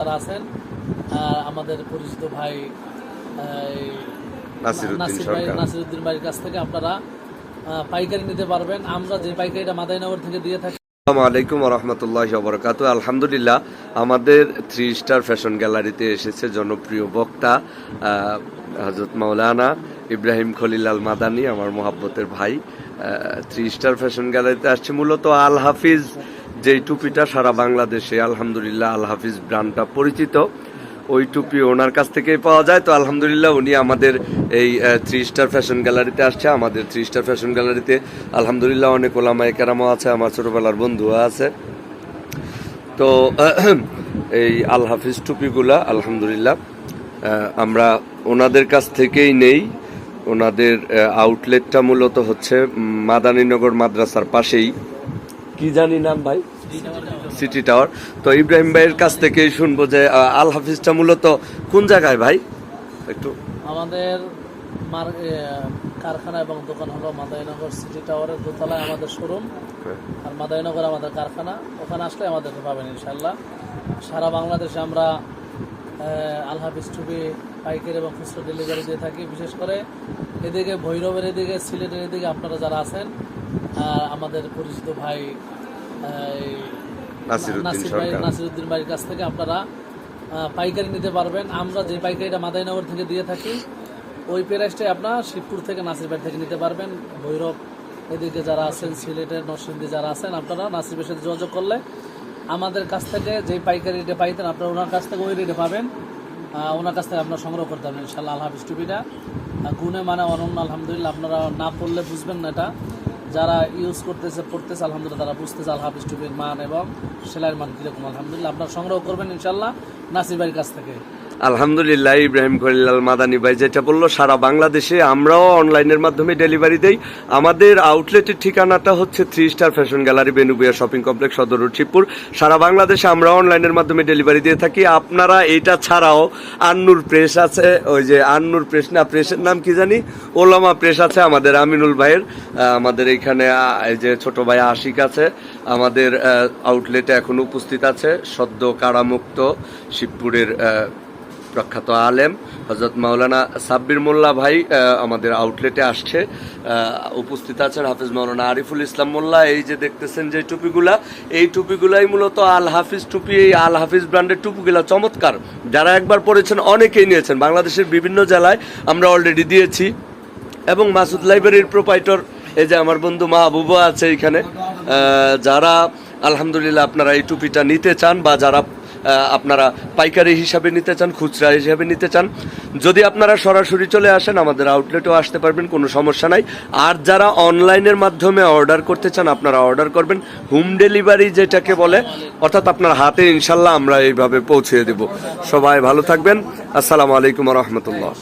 যারা আছেন আমাদের পরিচিত ভাই নাসিরুদ্দিন ভাইয়ের কাছ থেকে আপনারা পাইকারি নিতে পারবেন। আমরা যে পাইকারিটা মাদাইনগর থেকে দিয়ে থাকি আসসালামু আলাইকুম রহমতুল্লাহ বরকাত আলহামদুলিল্লাহ আমাদের থ্রি স্টার ফ্যাশন গ্যালারিতে এসেছে জনপ্রিয় বক্তা হজরত মাওলানা ইব্রাহিম খলিলাল মাদানি আমার মোহাব্বতের ভাই। থ্রি স্টার ফ্যাশন গ্যালারিতে আসছে। মূলত আল হাফিজ যেই টুপিটা সারা বাংলাদেশে আলহামদুলিল্লাহ আল হাফিজ ব্র্যান্ডটা পরিচিত, ওই টুপি ওনার কাছ থেকেই পাওয়া যায়। তো আলহামদুলিল্লাহ উনি আমাদের এই থ্রি স্টার ফ্যাশন গ্যালারিতে আসছে। আমাদের থ্রি স্টার ফ্যাশন গ্যালারিতে আলহামদুলিল্লাহ অনেক ওলামায় কেরামও আছে, আমার ছোটোবেলার বন্ধুও আছে। তো, এই আল হাফিজ টুপিগুলা আলহামদুলিল্লাহ আমরা ওনাদের কাছ থেকেই নেই। ওনাদের আউটলেটটা মূলত হচ্ছে মাদানীনগর মাদ্রাসার পাশেই। কি জানি নাম ভাই? সিটি টাওয়ার তো ইব্রাহিম ভাইয়ের কাছ থেকেই শুনব যে আল হাফিজটা মূলত কোন জায়গায় ভাই? একটু। আমাদের কারখানা এবং দোকান হলো মাদাইনগর সিটি টাওয়ারের দোতলায় আমাদের শোরুম। আর মাদাইনগর আমাদের কারখানা। ওখানে আসলে আমাদেরকে পাবেন ইনশাল্লাহ সারা বাংলাদেশে আমরা আলহাফিজ টুপি পাইকারি এবং খুচরো ডেলিভারি দিয়ে থাকি। বিশেষ করে এদিকে ভৈরবের এদিকে সিলেটের এদিকে আপনারা যারা আছেন আহ, আমাদের পরিচিত ভাই নাসিরুদ্দিন ভাইয়ের কাছ থেকে আপনারা পাইকারি নিতে পারবেন। আমরা যে পাইকারিটা মাদাইনগর থেকে দিয়ে থাকি ওই প্রাইসটাই আপনার শিবপুর থেকে নাসির ভাই থেকে নিতে পারবেন। ভৈরব এদিকে যারা আছেন সিলেটের নরসিংদী যারা আছেন আপনারা নাসির ভাইয়ের সাথে যোগাযোগ করলে আমাদের কাছ থেকে যে পাইকারি রেটে পাইতেন আপনারা ওনার কাছ থেকে ওই রেটে পাবেন। ওনার কাছ থেকে আপনারা সংগ্রহ করতে পারবেন ইনশাল্লাহ আল্লাহ টুপিটা। গুণে মানে অনন্য আলহামদুলিল্লাহ আপনারা না পড়লে বুঝবেন না এটা। যারা ইউজ করতেছে, পড়তেছে, আলহামদুলিল্লাহ তারা বুঝতেছে আল হাফিজ টুপির মান এবং সেলাইয়ের মান কীরকম। আলহামদুলিল্লাহ, আপনারা সংগ্রহ করবেন ইনশাল্লাহ নাসির ভাইয়ের কাছ থেকে। আলহামদুলিল্লাহ, ইব্রাহিম খলিলাল মাদানি ভাই যেটা বলল, সারা বাংলাদেশে আমরাও অনলাইনের মাধ্যমে ডেলিভারি দেই। আমাদের আউটলেটের ঠিকানাটা হচ্ছে three star fashion gallery Benubia shopping complex Sadar road Shibpur সারা বাংলাদেশে আমরা অনলাইনের মাধ্যমে ডেলিভারি দিয়ে থাকি। আপনারা এটা ছাড়াও আন্নুর প্রেস আছে, ওই যে আন্নুর প্রেস না প্রেসের নাম কি জানি? ওলামা প্রেস আছে আমাদের আমিনুল ভাইয়ের। আমাদের এইখানে এই যে ছোট ভাই আশিক আছে, আমাদের আউটলেটে এখন উপস্থিত আছে। সদ্য কারামুক্ত শিবপুরের প্রখ্যাত আলেম হজরত মাওলানা সাব্বির মোল্লা ভাই আমাদের আউটলেটে আসছে। উপস্থিত আছেন হাফিজ মাওলানা আরিফুল ইসলাম মোল্লা। এই যে দেখতেছেন যে টুপিগুলা, এই টুপিগুলাই মূলত আল হাফিজ টুপি, এই আল হাফিজ ব্র্যান্ডের টুপিগুলা চমৎকার। যারা একবার পড়েছেন অনেকেই নিয়েছেন। বাংলাদেশের বিভিন্ন জেলায় আমরা অলরেডি দিয়েছি। এবং মাসুদ লাইব্রেরির প্রোপাইটর এই যে আমার বন্ধু মাহবুবা আছে এখানে। যারা আলহামদুলিল্লাহ আপনারা এই টুপিটা নিতে চান বা যারা আপনারা পাইকারি হিসাবে নিতে চান, খুচরা হিসাবে নিতে চান। যদি আপনারা সরাসরি চলে আসেন, আমাদের আউটলেটেও আসতে পারবেন, কোনো সমস্যা নাই। আর যারা অনলাইনের মাধ্যমে অর্ডার করতে চান, আপনারা অর্ডার করবেন। হোম ডেলিভারি যেটাকে বলে, অর্থাৎ আপনার হাতে ইনশাল্লাহ আমরা এইভাবে পৌঁছে দেব। সবাই ভালো থাকবেন। আসসালামু আলাইকুম রহমতুল্লাহ।